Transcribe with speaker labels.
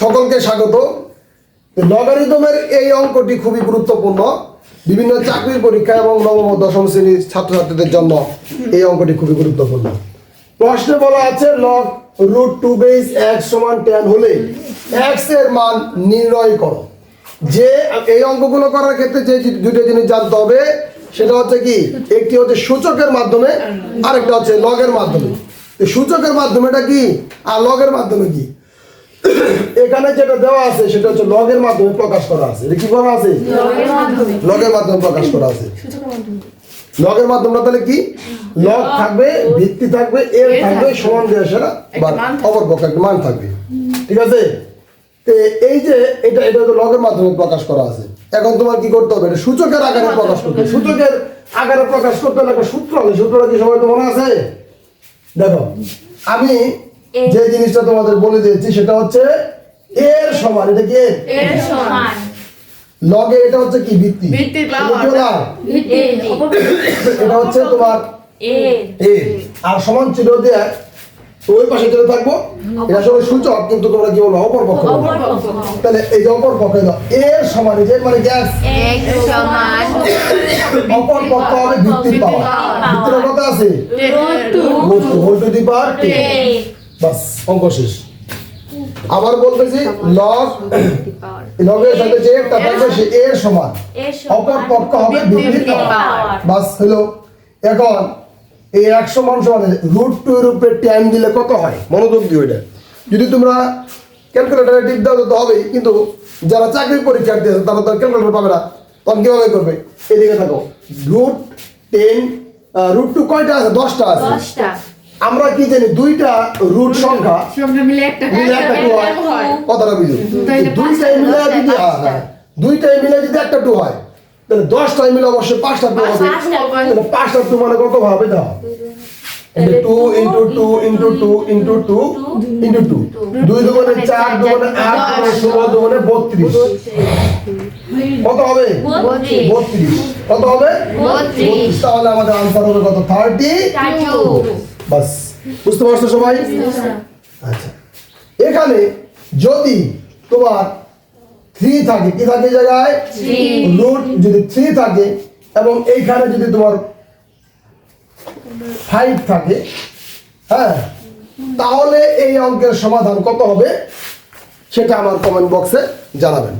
Speaker 1: সকলকে স্বাগত। লগারিদমের এই অঙ্কটি খুবই গুরুত্বপূর্ণ। বিভিন্ন চাকরির পরীক্ষা এবং নবম দশম শ্রেণির ছাত্রছাত্রীদের জন্য এই অঙ্কটি খুবই গুরুত্বপূর্ণ। প্রশ্নে বলা আছে log root two base x সমান টেন হলে এক্সের মান নির্ণয় করো। যে এই অঙ্কগুলো করার ক্ষেত্রে যে দুটো জিনিস জানতে হবে, সেটা হচ্ছে কি, একটি হচ্ছে সূচকের মাধ্যমে, আরেকটা হচ্ছে লগের মাধ্যমে। সূচকের মাধ্যমে এটা কি? আর লগের মাধ্যমে কি? এখানে যেটা দেওয়া আছে সেটা হচ্ছে লগের মাধ্যমে প্রকাশ করা আছে। এটা কি করা আছে? লগের মাধ্যমে। প্রকাশ করা আছে। লগের মাধ্যমে তাহলে কি? লগ থাকবে ভিত্তি থাকবে এর থাকবে সমান দিয়ে সেটা বা অপর পক্ষে একটা মান থাকবে। ঠিক আছে? তো এই যে এটা এটা তো লগের মাধ্যমে প্রকাশ করা আছে। এখন তোমার কি করতে হবে? এটা সূচকের আকারে প্রকাশ করতে হবে। সূচকের আকারে প্রকাশ করতে হলে একটা সূত্র আছে। সূত্রটা কি সবাই তো মনে আছে? দেখো আমি যে জিনিসটা তোমাদের বলে দিয়েছি সেটা হচ্ছে এর সমান। এটা কি এর?
Speaker 2: সমান।
Speaker 1: লগে এটা হচ্ছে কি? ভিত্তি।
Speaker 2: ভিত্তি
Speaker 1: এটা হচ্ছে তোমার এ। আর সমান ছিল তো ওই পাশে চলে থাকব। এটা আসলে সূচক কিন্তু তোমরা কি বলো? অপর পক্ষ তাহলে এই যে অপর পক্ষে দাও এর সমান যে মানে গ্যাস অপর পক্ষ হবে ভিত্তির পাওয়ার। ভিত্তির কত আছে?
Speaker 2: টু
Speaker 1: টু দি পাওয়ার বাস, অঙ্ক শেষ। আবার বলতেছি লগ লগের সাথে যে একটা থাকবে সে সমান। অপর পক্ষ হবে পাওয়ার। বাস, হলো, এখন এই একশো মান সমান রুট টু উপরে ট্যান দিলে কত হয়? মনোযোগ দিও এটা। যদি তোমরা ক্যালকুলেটারে টিপ দাও তো হবেই, কিন্তু যারা চাকরির পরীক্ষার্থী আছে, তারা তো ক্যালকুলেটার পাবে না। তখন কীভাবে করবে? এদিকে থাকো। রুট টেন রুট টু কয়টা আছে? দশটা আছে। আমরা কি জানি দুইটা রুট সংখ্যা
Speaker 2: মিলে একটা
Speaker 1: মিলে একটা টু কথাটা বুঝুন দুইটাই মিলে যদি হ্যাঁ, হ্যাঁ। দুইটাই মিলে যদি একটা টু হয় তাহলে দশটাই মিলে অবশ্যই পাঁচটা টু হবে।
Speaker 2: পাঁচটা
Speaker 1: তাহলে পাঁচটা টু মানে কত হবে দাও? Two into two into two into two into two দুই দুগুণে চার দুগুণে আট দুগুণে ষোলো দুগুণে বত্রিশ। কত হবে?
Speaker 2: বত্রিশ।
Speaker 1: বত্রিশ। কত হবে?
Speaker 2: বত্রিশ।
Speaker 1: তাহলে আমাদের আনসার হবে কত? থার্টি বাস বুঝতে পারছ সবাই? আচ্ছা। এখানে যদি তোমার থ্রি থাকে কি থাকে জায়গায়. রুট যদি থ্রি থাকে এবং এইখানে যদি তোমার ফাইভ থাকে হ্যাঁ তাহলে এই অঙ্কের সমাধান কত হবে? সেটা আমার কমেন্ট বক্সে জানাবেন।